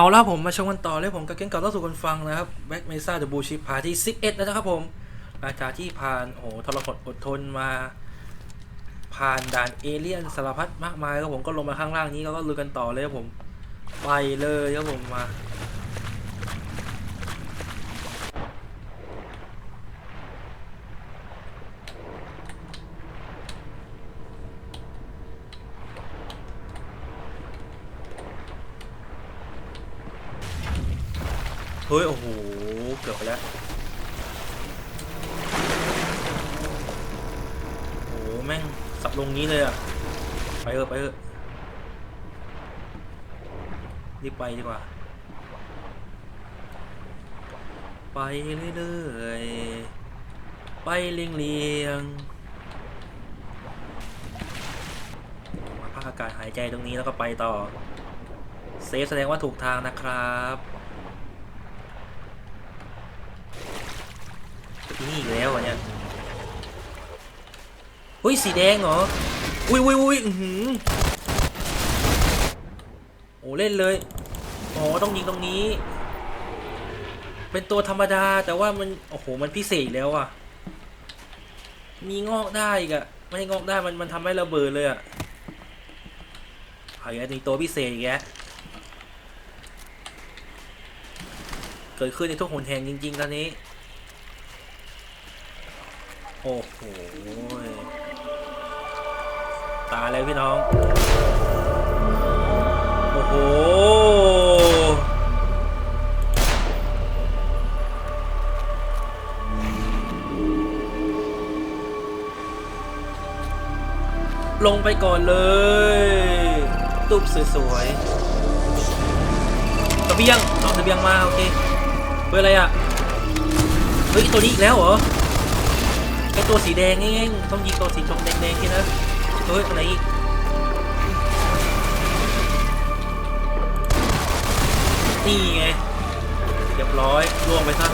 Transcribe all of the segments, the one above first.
เอาละผมมาชมกันต่อเลยผมกับเก่งเก่าเล่าสู่กันฟังนะครับแบ็กเมซ่าเดอะบูชิพาที่ 11 แล้วนะครับผมหลังจากที่ผ่านโอ้โหทรหดอดทนมา ผ่านด่านเอเลี่ยนสารพัดมากมายครับผมก็ลงมาข้างล่างนี้แล้วก็ลุยกันต่อเลยครับผม ไปเลยครับผมมา เฮ้ย โอ้โห เกือบไปแล้ว โอ้โห แม่ง สับลงนี้เลยอะไปเถอะไปเถอะรีบไปดีกว่า ไปเรื่อยๆ ไปเลียงเลียงมาพักอากาศหายใจตรงนี้แล้วก็ไปต่อ เซฟแสดงว่าถูกทางนะครับ นี่อีกแล้วอะเนี่ยเฮ้ยสีแดงเหรอ อุ้ยอุ้ยอุ้ยอือหือโอ้เล่นเลยอ๋อต้องยิงตรงนี้ เป็นตัวธรรมดาแต่ว่ามัน โอ้โห มันพิเศษแล้วอะ มีงอกได้อีกอะไม่ให้งอกได้มันมันทำให้ระเบิดเลยอะเอาอีกแล้วมีตัวพิเศษอีกเกิดขึ้นในทุกหนแห่งจริงๆตอนนี้ โอ้โห ตายแล้วพี่น้อง โอ้โห ลงไปก่อนเลย ตุบสวยๆตะเบียง เอาตะเบียงมา โอเคเพื่ออะไรอะ เฮ้ย ตัวนี้อีกแล้วเหรอ ไอตัวสีแดงเองต้องยิงตัวสีชมแดงๆที่นะเฮ้ยอะไรอีกนี่ไงเรียบร้อยล่วงไปซะ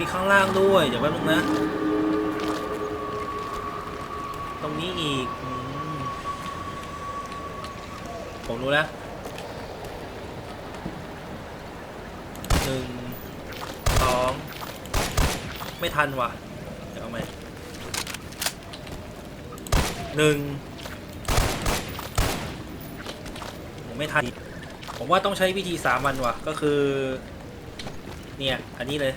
มีข้างล่างด้วย เดี๋ยวแป๊บนึงนะ ตรงนี้อีกอผมรู้แล้วหนึ่งสอง ไม่ทันว่ะ เดี๋ยวเอาใหม่หนึ่งผมไม่ทัน ผมว่าต้องใช้วิธีสามัญว่ะ ก็คือ เนี่ย อันนี้เลย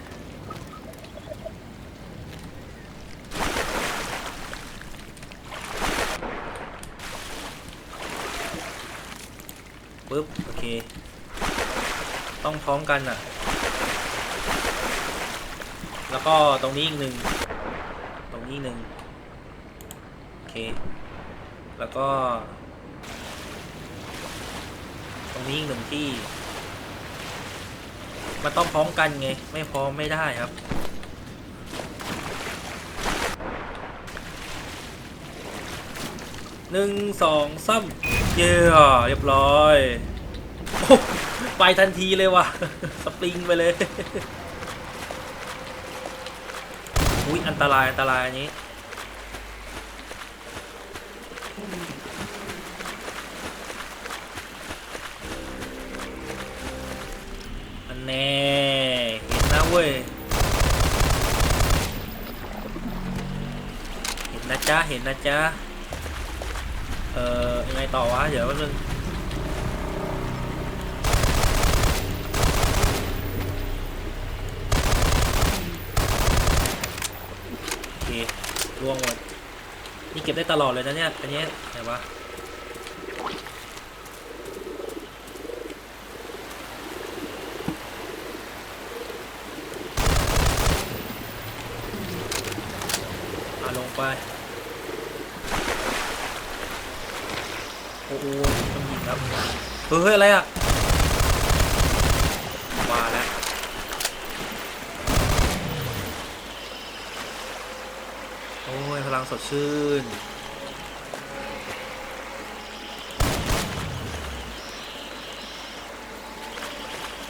ปึ๊บ โอเค ต้องพร้อมกันอะ แล้วก็ตรงนี้อีกหนึ่ง ตรงนี้หนึ่งโอเค แล้วก็ ตรงนี้อีกหนึ่งที่มันต้องพร้อมกันไง ไม่พร้อมไม่ได้ครับ หนึ่งสองสาม เย้เรียบร้อยอไปทันทีเลยว่ะ สปริงไปเลย อุ้ยอันตราย อันตรายอันนี้ อันแน่เห็นนะเว้ย เห็นนะจ๊ะ เห็นนะจ๊ะ เออยังไงต่อวะ เดี๋ยวแป๊บนึงโอเคล่วงหมดนี่เก็บได้ตลอดเลยนะเนี่ย อันนี้ไหนวะ ฮ้ยอะไรอะมาแล้วโอ้ยพลังสดชื่น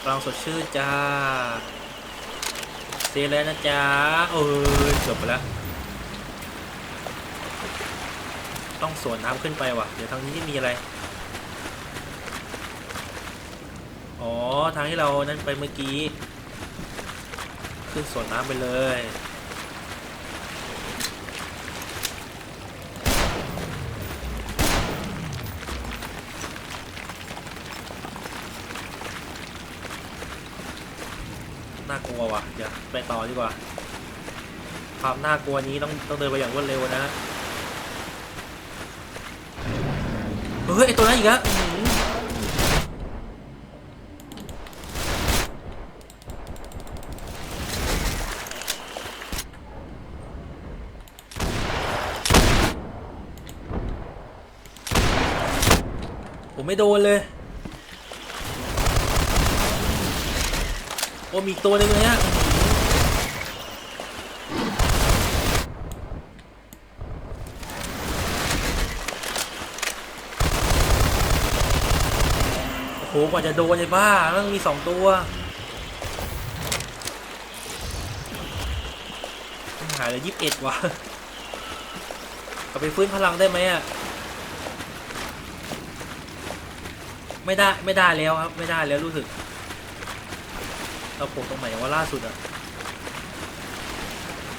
พลังสดชื่นจ้าเซแล้วนะจ๊ะเอ้ยจบไปแล้วต้องสวนน้ำขึ้นไปว่ะ เดี๋ยวทางนี้ที่มีอะไร อ๋อ ทางที่เรานั้นไปเมื่อกี้ ขึ้นสวนน้ำไปเลย น่ากลัวว่ะ เดี๋ยวไปต่อดีกว่า ความน่ากลัวนี้ต้องต้องเดินไปอย่างรวดเร็วนะ เฮ้ย ไอตัวนั้นอีกแล้วอื้อหือผม ไม่โดนเลย โอ้มีอีกตัวหนึงเลยฮะโอ้โหกว่าจะโดนเลยบ้าต้องมีสองตัว หายเลยยี่สิบเอ็ดว่ะเอาไปฟื้นพลังได้ไหมอะ ไม่ได้ไม่ได้แล้วครับ ไม่ได้แล้วรู้สึก เราโผล่ตรงไหนว่าล่าสุดอะ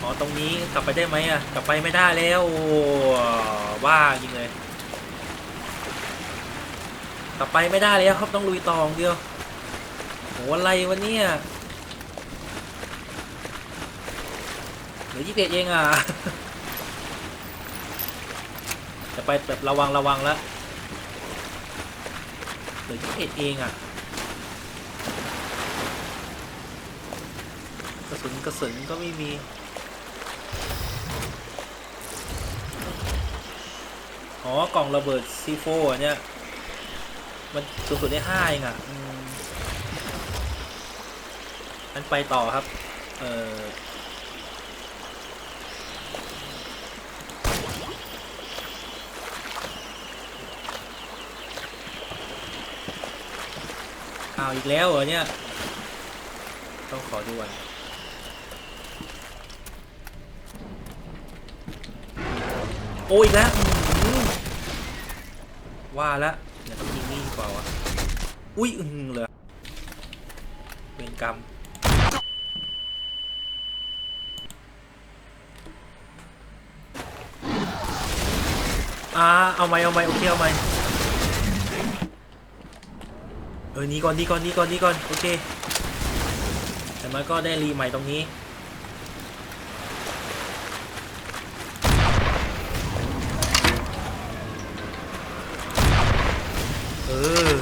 อ๋อตรงนี้กลับไปได้ไหมอะ กลับไปไม่ได้แล้วโอ้าจริงเลย กลับไปไม่ได้แล้วครับต้องลุยต่องเดียวโหอะไรวะเนี่ยเหลือยี่สิบเอ็ดเองอะจะไปแบบระวังระวังแล้ว เหลือยี่เอ็ดเองอะกระสุนกระสุนก็ไม่มีอ๋อกล่องระเบิดซีโฟอันเนี่ย มันสูงสุดได้ห้าเองอะอันไปต่อครับ เอ่อาวอีกแล้วเหรอเนี่ย ต้องขอดูก่อนโอ้ยอีกแล้วว่าแล้วเดี๋ยวต้องยิงนี่ดีกว่าวะอุ้ยอือหือเลยเวรกรรมอ่าเอาไหมเอาไหมโอเคเอาไหมเออนี่ก่อนนี่ก่อนนี่ก่อนนี่ก่อนโอเคแต่มันก็ได้รีใหม่ตรงนี้เออ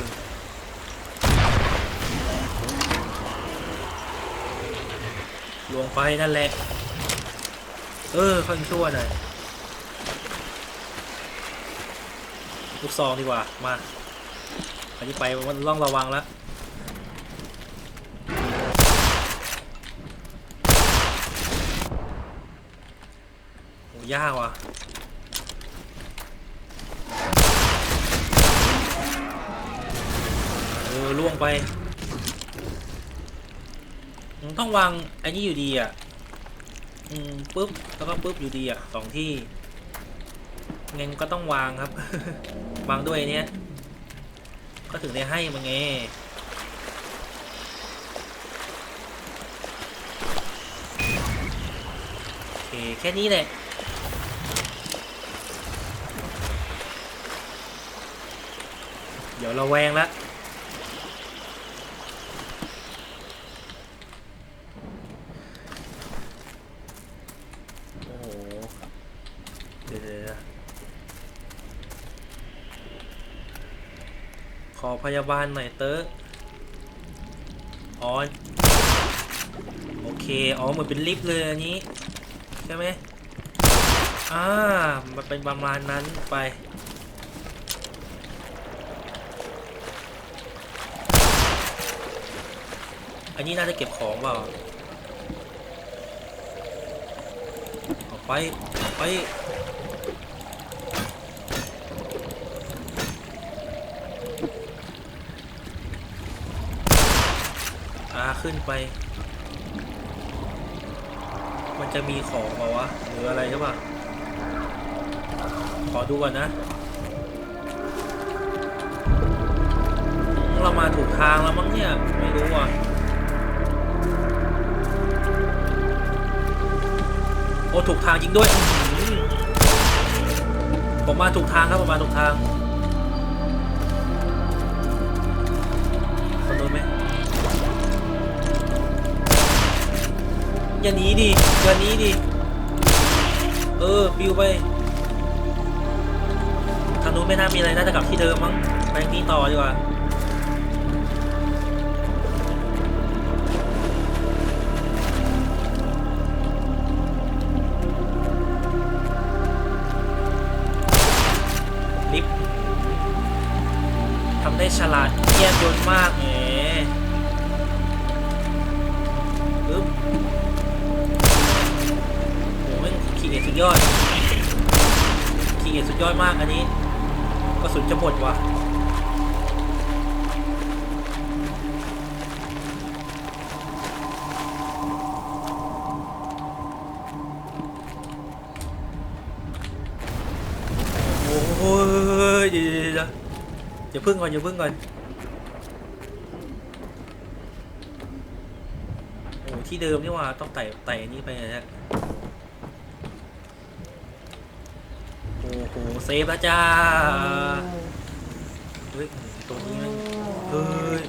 ลวงไปนั่นแหละ เออค่อยชั่วหน่อยลูกซองดีกว่ามา นนี้ไปมันต้องระวังแล้วโหยากว่ะเออล่วงไปต้องวางไอ้นี่อยู่ดีอะ อืมปุ๊บ แล้วก็ปุ๊บอยู่ดีอะสองที่เงั้นก็ต้องวางครับ วางด้วยเนี้ย ก็ถึงได้ให้มันไงโอเคแค่นี้แหละเดี๋ยวเราแวงแล้ว อพยาบาลหน่อยเตอะอ๋อโอเค อ๋อเหมือนเป็นลิฟต์เลยอันนี้ ใช่ไหมอ่า มันเป็นประมาณนั้นไป อันนี้น่าจะเก็บของเปล่าออกไปออกไป ขึ้นไป มันจะมีของเปล่าวะหรืออะไรหรือเปล่าขอดูก่อนนะ เรามาถูกทางแล้วมั้งเนี่ย ไม่รู้อะโอ้ถูกทางจริงด้วย ผมมาถูกทางครับผมมาถูกทาง อย่าหนีดิอย่าหนีดิเออปิวไปทางนู้นไม่น่ามีอะไรน่าจะกลับที่เดิมมั้งไปนี้ต่อดีกว่าลิฟต์ทำได้ฉลาดเยี่ยมยนมาก ยอดมากอันนี้กระสุนจะหมดว่ะโอ้ยเดี๋ยวเดี๋ยวเดี๋ยวอย่าพึ่งก่อนอย่าพึ่งก่อนโอ้ที่เดิมนี่ว่าต้องไต่ไต่อันนี้ไปนะฮะโอ้โห เซฟแล้วจ้า เฮ้ยตัวนี้เฮ้ย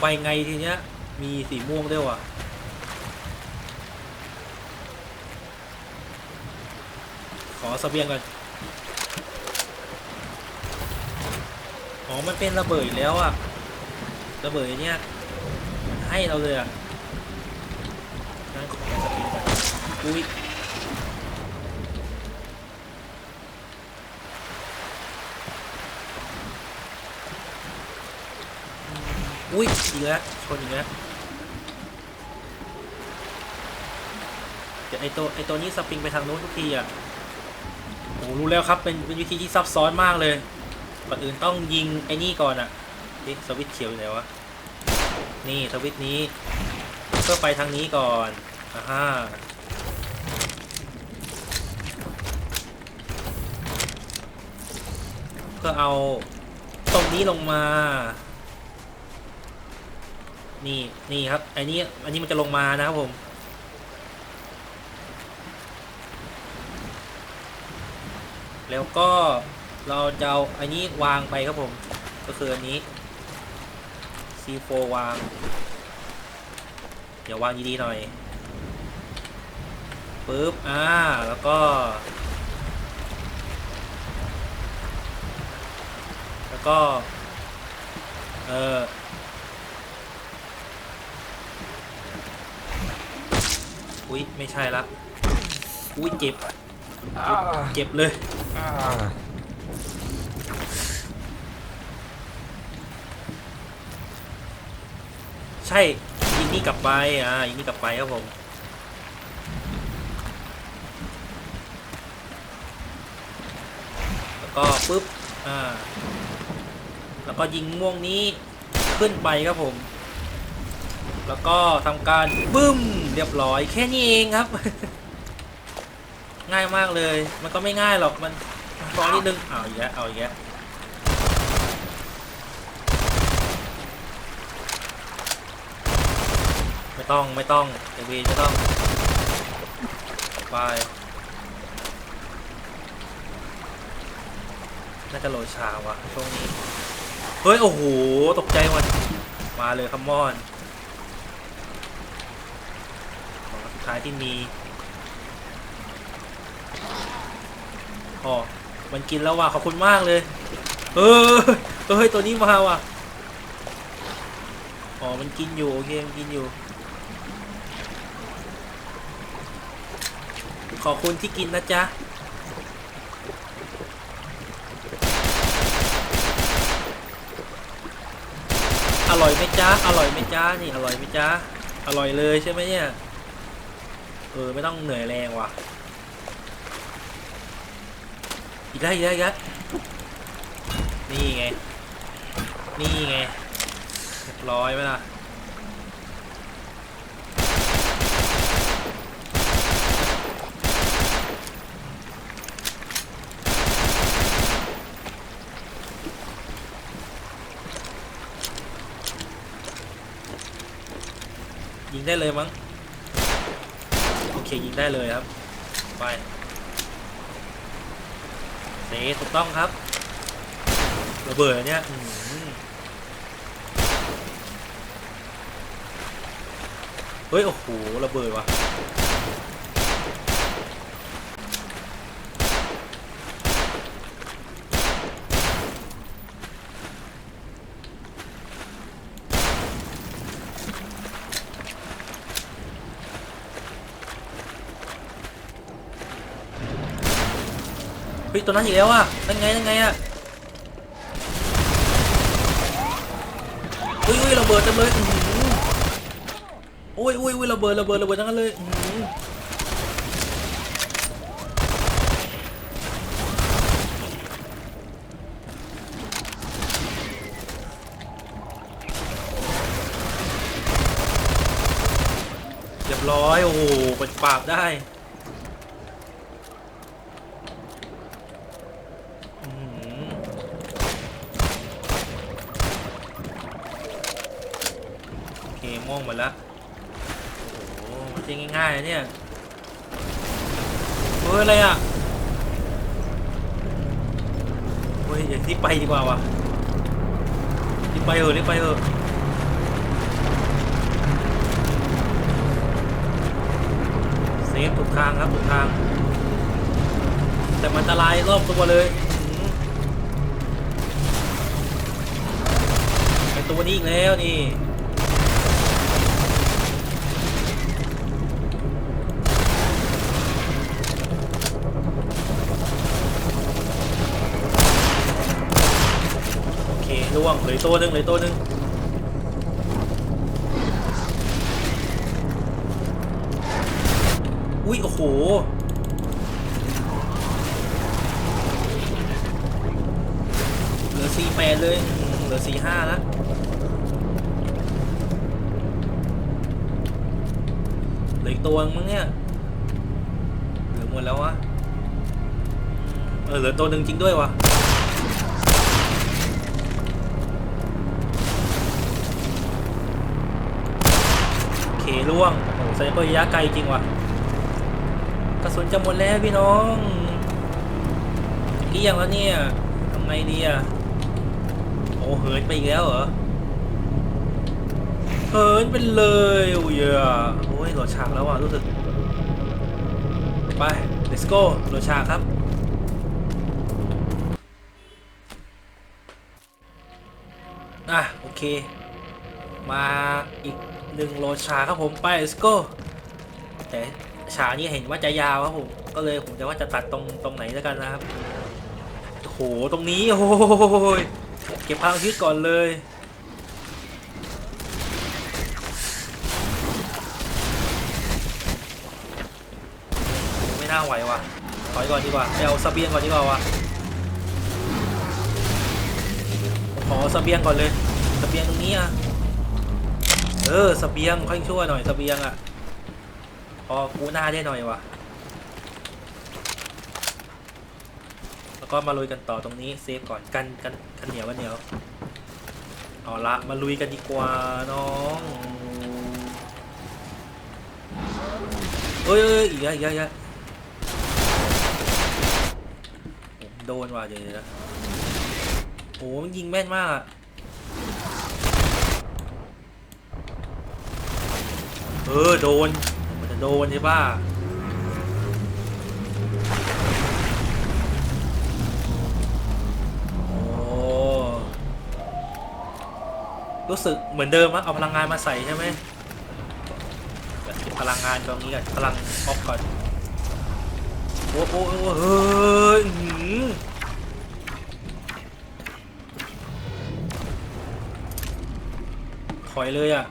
ไปไงทีเนี้ย มีสีม่วงด้วยว่ะขอเสเบียงก่อน อ๋อ มันเป็นระเบิดแล้วอะระเบิดเนี้ยให้เราเลยอะนั่นข อุ้ยอุ้ยอุ้ยอีกแล้วชนอีกแล้วเดี๋ยวไอตัวไอตัวนี้สปริงไปทางโน้นทุกทีอะโอ้รู้แล้วครับเป็นเป็นวิธีที่ซับซ้อนมากเลยก่อนอื่นต้องยิงไอ้นี่ก่อนอะนี่สวิตช์เขียวอยู่ไหนวะนี่สวิตช์นี้เพื่อไปทางนี้ก่อน อ่าฮะเพื่อเอาตรงนี้ลงมา นี่นี่ครับอันนี้อันนี้มันจะลงมานะครับผม แล้วก็เราจะเอาอันนี้วางไปครับผม ก็คืออันนี้ C4 วาง เดี๋ยววางดีๆหน่อย ปึ๊บ อ่า แล้วก็ แล้วก็ เอออุ๊ยไม่ใช่ละ อุ๊ยเจ็บ เจ็บเลย ใช่ยิงนี่กลับไป อ่ายิงนี่กลับไปครับผม แล้ว ก็ปุ๊บอ่าแล้วก็ยิงม่วงนี้ขึ้นไปครับผม แล้วก็ทำการบึ้มเรียบร้อยแค่นี้เองครับ ง่ายมากเลย มันก็ไม่ง่ายหรอกมันมันฟ้องนิดนึงเอาอีกแล้วเอาอีกแล้วไม่ต้องไม่ต้องเอวีไม่ต้องไป น่าจะโหลดชาวะช่วงนี้ เฮ้ย โอ้โห ตกใจหมดมาเลยคัมมอนของสุดท้ายที่มีอ๋อมันกินแล้วว่ะขอบคุณมากเลย เออเฮ้ย ตัวนี้มาว่ะ อ๋อ มันกินอยู่ โอเค มันกินอยู่ ขอบคุณที่กินนะจ๊ะ ร่อยไหมจ้าอร่อยไหมจ้านี่อร่อยไหมจ้าอร่อยเลยใช่ไหมเนี่ยเออไม่ต้องเหนื่อยแรงว่ะอีกแล้วอีกแล้วอีกแล้วนี่ไง นี่ไงเรียบร้อยไหมล่ะ ได้เลยมั้ง โอเคยิงได้เลยครับ ไปเซถูกต้องครับระเบิดอันเนี่ยเฮ้ย โอ้โหระเบิดว่ะ ตัวนั้นอีกแล้วอะนั่นไงนั่นไงอะอุ้ยอุ้ยระเบิดเต็มเลยอื้อหือโอ้ยอุ้ยอุ้ยระเบิดระเบิดระเบิดทั้งนั้นเลยอื้อหือเรียบร้อย โอ้โหปิดปาบได้ อื้อหือโอเคม่ว งหมดแล้วโอ้โหมันจะง่ายๆนะเนี่ยเฮ้ยอะไรอะเฮ้ยอย่าที่ไปดีกว่าว่ะรีบไปเถอะรีบไปเถอะเซฟถูกทางครับถูกทาง แต่มันอันตรายรอบตัวเลยไอตัวนี้อีกแล้วนี่ วงเหลือตัวหนึ่งเหลือตัวหนึ่งอุ้ยโอ้โหเหลือสี่แปดเลยเหลือสี่ห้าล้วเหลือตัวมั้งเนี่ยเหลือหมดแล้ววะเออเหลือตัวหนึ่งจริงด้วยวะ ล่วงโอ้โหไซเปอร์ระยะไกลจริงว่ะกระสุนจะหมดแล้วพี่น้องเกี้ยงแล้วเนี่ยทำไงดีอะโอ้เหินไปอีกแล้วเหรอเหินไปเลยโอ้ยโอ้ยหลดฉากแล้วอะรู้สึกไป let's go หลดฉากครับอะโอเค มาอีก หนึ่งโหลดฉากครับผมไป let's go แต่ฉากนี้เห็นว่าจะยาวครับผมก็เลยผมจะว่าจะตัดตรงตรงไหนแล้วกันนะครับโอ้โหตรงนี้โอ้ยเก็บพลังชีวิตก่อนเลยไม่น่าไหวว่ะถอยก่อนดีกว่าไปเอาสเบียงก่อนดีกว่าวะขอสเบียงก่อนเลยสเบียงตรงนี้อะ เออสเบียงค่อยช่วยหน่อยสเบียงอะพอกูหน้าได้หน่อยวะแล้วก็มาลุยกันต่อตรงนี้เซฟก่อนกันกันกันเหนียวกันเหนียวเอาละมาลุยกันดีกว่าน้องเอ้ยเอ้ยอีกแล้วอีกแล้วอีกแล้วผมโดนว่ะเดี๋ยวเดี๋ยวโอ้มันยิงแม่นมาก เออโดน มันจะโดนใช่ป่ะรู้สึกเหมือนเดิมอะเอาพลังงานมาใส่ใช่ไหมเก็บพลังงานตรงนี้ก่อนพลังป๊อปก่อน โอ้โหเฮ้ยถอยเลยอะ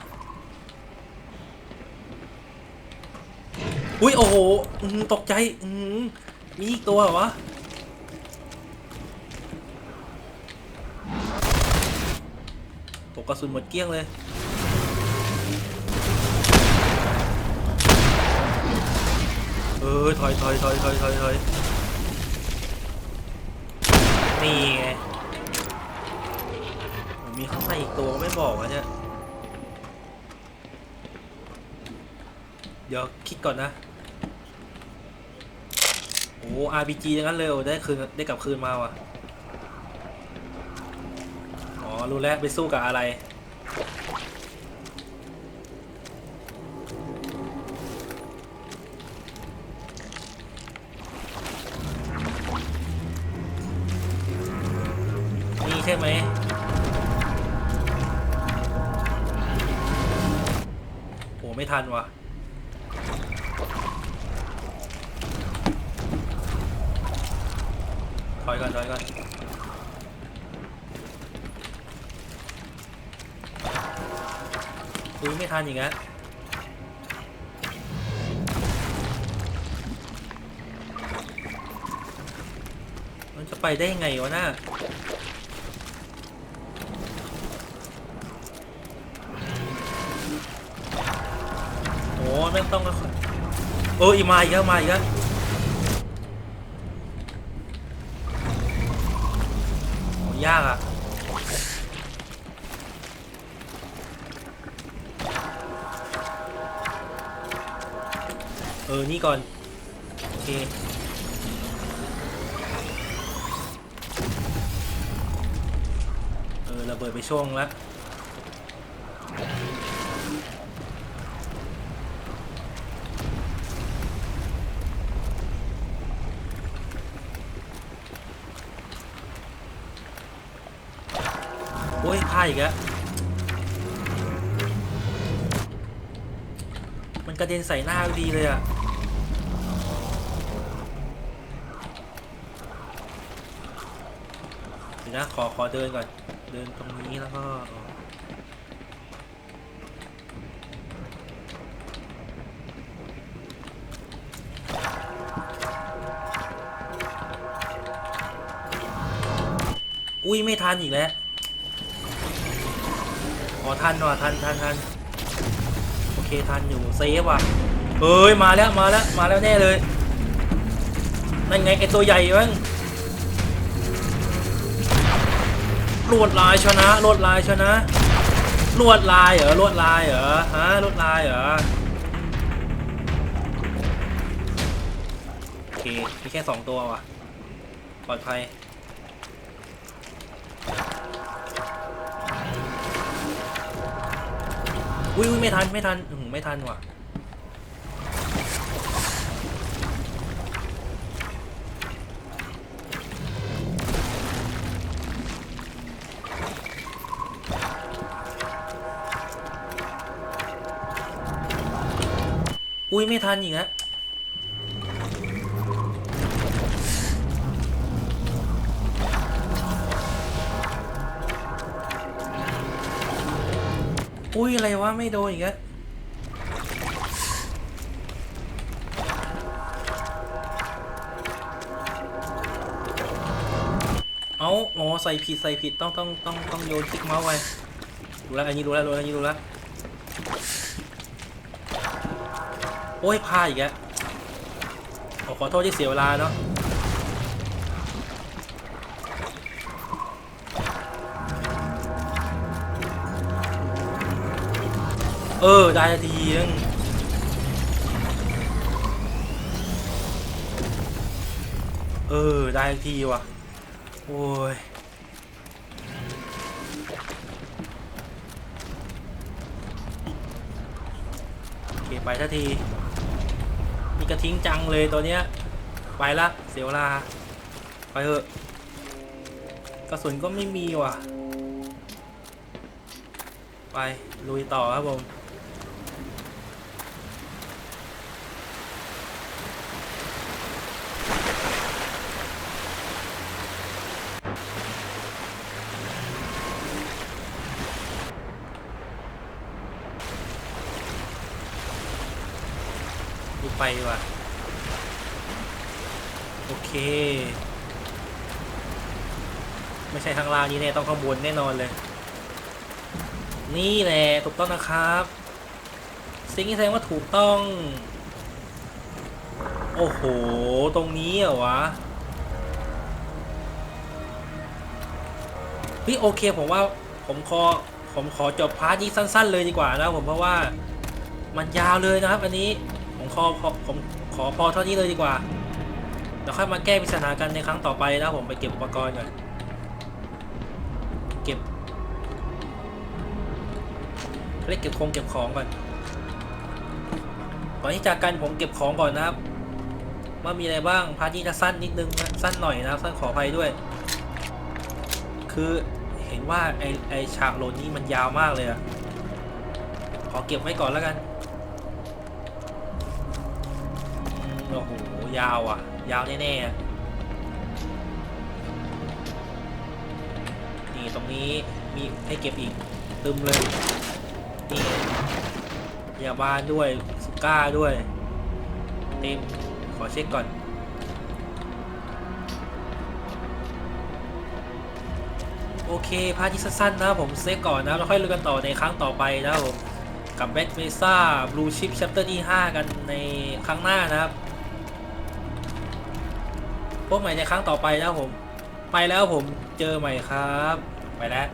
อุ้ยโอ้โหตกใจมีอีกตัวเหรอวะโอ้กระสุนหมดเกลี้ยงเลยเออถอยถอยถอยถอยถอยถอยนี่ไงมีข้างในอีกตัวไม่บอกวะเนี่ย เดี๋ยวคิดก่อนนะ อ้ RPG อย่างนั้นเลยโอ้ได้คืนได้กลับคืนมาว่ะ อ๋อ รู้แล้ว ไปสู้กับอะไร นี่ใช่ไหมโหไม่ทันว่ะ ถอยก่อนถอยก่อนอุ้ยไม่ทันอย่างเงี้ยมันจะไปได้ยังไงวะน่าโอ้ไม่ต้องค่อยๆเอออีมาอีกแล้วมาอีกแล้ว นี่ก่อน โอเค เออระเบิดไปช่วงล้วโอ้ยพลาดอีกแล้วมันกระเด็นใส่หน้าดีเลยอะเดี๋ยว นะ ขอ ขอเดินก่อน เดินตรงนี้แล้วก็อุ้ยไม่ทันอีกแล้วขอทันว่ะทันทันทันโอเคทันอยู่เซฟว่ะเฮ้ยมาแล้วมาแล้วมาแล้วแน่เลยนั่นไงไอตัวใหญ่มั้ง ลวดลายชนะลวดลายชนะลวดลายเหรอลวดลายเหรอฮะลวดลายเหรอโอเคมีแค่สองตัวว่ะปลอดภัยอุ้ยไม่ทันไม่ทันอืมไม่ทันว่ะ อุ้ยไม่ทันอีกแล้วอุ้ยอะไรวะไม่โดนอีกแล้วเอาอ๋อใส่ผิดใส่ผิดต้องต้องต้องต้องโยนคลิกเมาส์ไว้ดูแลวอันนี้ดูแลวรู้แล้วอันนี้ดูแล โอ้ยพลาดอีกแล้วขอขอโทษที่เสียเวลาเนาะเออ ได้ทีนึงเออ ได้ทีว่ะ โอ้ยโอเคไปทันที กระทิ้งจังเลยตัวเนี้ย ไปละเสียเวลา ไปเถอะ กระสุนก็ไม่มีว่ะ ไปลุยต่อครับผม ดูไปดีกว่ะโอเคานี้แน่ต้องข้างบนแน่นอนเลย นี่แหละถูกต้องนะครับ สิ่งที่แสดงว่าถูกต้อง โอ้โห ตรงนี้เหรอวะพี่โอเคผมว่าผมขอผมขอจบพาร์ทนี้สั้น ๆ เลยดีกว่านะผมเพราะว่ามันยาวเลยนะครับ อันนี้ผมขอขอผมขอพอเท่านี้เลยดีกว่าเดี๋ยวค่อยมาแก้ปริศนากันในครั้งต่อไปนะผมไปเก็บอุปกรณ์ก่อน เรียกเก็บคงเก็บของก่อนก่อนที่จากกันผมเก็บของก่อนนะครับว่ามีอะไรบ้างพาร์ทนี้จะสั้นนิดนึงสั้นหน่อยนะครับสั้นขออภัยด้วย คือเห็นว่าไอไอฉากโหลดนี้มันยาวมากเลยอะขอเก็บไว้ก่อนแล้วกันโอ้โหยาวอะยาวแน่ๆอะนี่ตรงนี้มีให้เก็บอีกตึมเลย นี่ยาบาลด้วยสุก้าด้วย เต็ม ขอเช็คก่อน โอเค พาร์ทที่สั้นๆนะผมเซฟก่อนนะแล้วค่อยลุยกันต่อในครั้งต่อไปนะครับผม กับแบ็กเมซ่าบลูชิปแชปเตอร์ที่ 5 กันในครั้งหน้านะครับ พบใหม่ในครั้งต่อไปนะครับผม ไปแล้วผมเจอใหม่ครับ ไปแล้ว